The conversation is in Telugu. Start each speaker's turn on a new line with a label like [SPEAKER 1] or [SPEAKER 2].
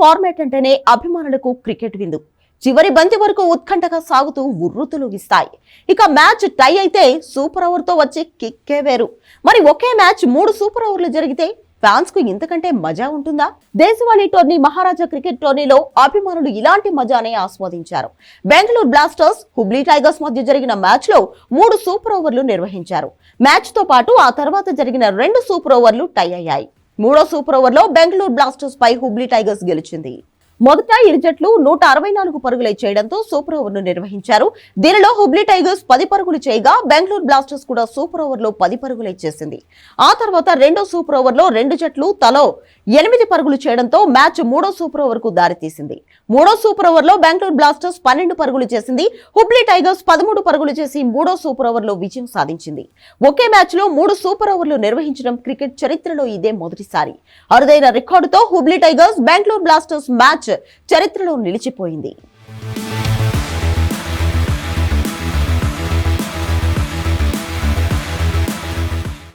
[SPEAKER 1] ఫార్మాట్ అంటేనే అభిమానులకు క్రికెట్ విందు. చివరి బంతి వరకు ఉత్కంఠగా సాగుతూ ఉర్రుతులుగిస్తాయి ఇక మ్యాచ్ టై అయితే సూపర్ ఓవర్తో వచ్చే కిక్కే వేరు. మరి ఒకే మ్యాచ్ మూడు సూపర్ ఓవర్లు జరిగితే ఫ్యాన్స్కు ఇంతకంటే మజా ఉంటుందా? దేశవాళీ టోర్నీ మహారాజా క్రికెట్ టోర్నీలో అభిమానులు ఇలాంటి మజానే ఆస్వాదించారు. బెంగళూరు బ్లాస్టర్స్ హుబ్లీ టైగర్స్ మధ్య జరిగిన మ్యాచ్లో మూడు సూపర్ ఓవర్లు నిర్వహించారు. మ్యాచ్తో పాటు ఆ తర్వాత జరిగిన రెండు సూపర్ ఓవర్లు టై అయ్యాయి. మూడో సూపర్ ఓవర్లో బెంగళూరు బ్లాస్టర్స్ పై హుబ్లీ టైగర్స్ గెలిచింది. మొదట ఇరు జట్లు నూట అరవై నాలుగు పరుగులే చేయడంతో సూపర్ ఓవర్ను నిర్వహించారు. దీనిలో హుబ్లీ టైగర్స్ పది పరుగులు చేయగా బెంగళూరు బ్లాస్టర్స్ కూడా సూపర్ ఓవర్లో పది పరుగులే చేసింది. ఆ తర్వాత రెండో సూపర్ ఓవర్లో రెండు జట్లు తలో ఎనిమిది పరుగులు చేయడంతో మ్యాచ్ మూడో సూపర్ ఓవర్కు దారితీసింది. మూడో సూపర్ ఓవర్లో బెంగళూరు బ్లాస్టర్స్ పన్నెండు పరుగులు చేసింది. హుబ్లీ టైగర్స్ పదమూడు పరుగులు చేసి మూడో సూపర్ ఓవర్లో విజయం సాధించింది. ఒకే మ్యాచ్లో మూడు సూపర్ ఓవర్లు నిర్వహించడం క్రికెట్ చరిత్రలో ఇదే మొదటిసారి. అరుదైన రికార్డుతో Hubli Tigers Bengaluru Blasters match చరిత్రలో నిలిచిపోయింది.